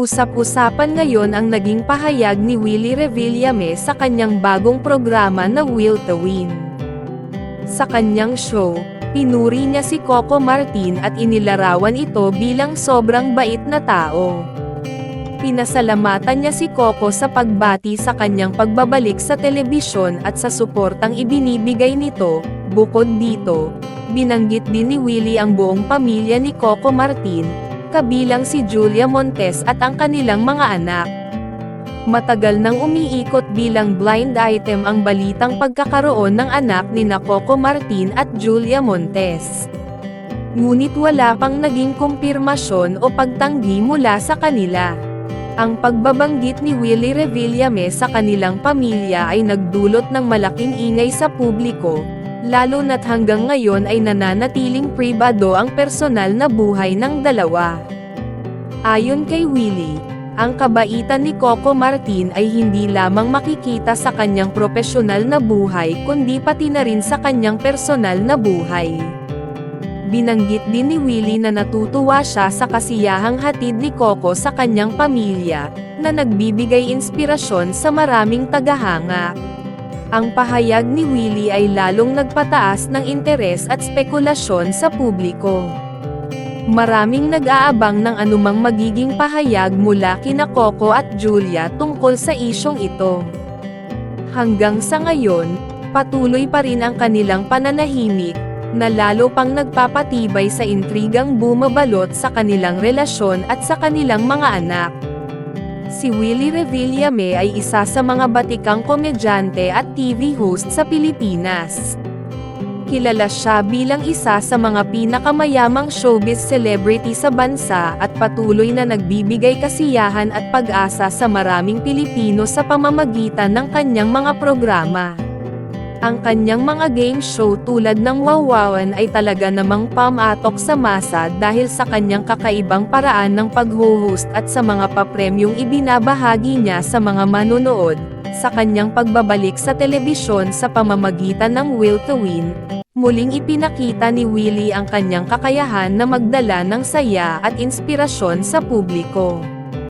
Usap-usapan ngayon ang naging pahayag ni Willie Revillame sa kanyang bagong programa na Will to Win. Sa kanyang show, pinuri niya si Coco Martin at inilarawan ito bilang sobrang bait na tao. Pinasalamatan niya si Coco sa pagbati sa kanyang pagbabalik sa telebisyon at sa suportang ibinibigay nito, bukod dito, binanggit din ni Willie ang buong pamilya ni Coco Martin, kabilang si Julia Montes at ang kanilang mga anak. Matagal nang umiikot bilang blind item ang balitang pagkakaroon ng anak ni Coco Martin at Julia Montes. Ngunit wala pang naging kumpirmasyon o pagtanggi mula sa kanila. Ang pagbabanggit ni Willie Revillame sa kanilang pamilya ay nagdulot ng malaking ingay sa publiko, lalo na't hanggang ngayon ay nananatiling pribado ang personal na buhay ng dalawa. Ayon kay Willie, ang kabaitan ni Coco Martin ay hindi lamang makikita sa kanyang profesional na buhay kundi pati na rin sa kanyang personal na buhay. Binanggit din ni Willie na natutuwa siya sa kasiyahang hatid ni Coco sa kanyang pamilya, na nagbibigay inspirasyon sa maraming tagahanga. Ang pahayag ni Willie ay lalong nagpataas ng interes at spekulasyon sa publiko. Maraming nag-aabang ng anumang magiging pahayag mula kina Coco at Julia tungkol sa isyong ito. Hanggang sa ngayon, patuloy pa rin ang kanilang pananahimik, na lalo pang nagpapatibay sa intrigang bumabalot sa kanilang relasyon at sa kanilang mga anak. Si Willie Revillame ay isa sa mga batikang komedyante at TV host sa Pilipinas. Kilala siya bilang isa sa mga pinakamayamang showbiz celebrity sa bansa at patuloy na nagbibigay kasiyahan at pag-asa sa maraming Pilipino sa pamamagitan ng kanyang mga programa. Ang kanyang mga game show tulad ng Wawawan ay talaga namang pamatok sa masa dahil sa kanyang kakaibang paraan ng pag-host at sa mga papremyong ibinabahagi niya sa mga manonood, sa kanyang pagbabalik sa telebisyon sa pamamagitan ng Will to Win, muling ipinakita ni Willie ang kanyang kakayahan na magdala ng saya at inspirasyon sa publiko.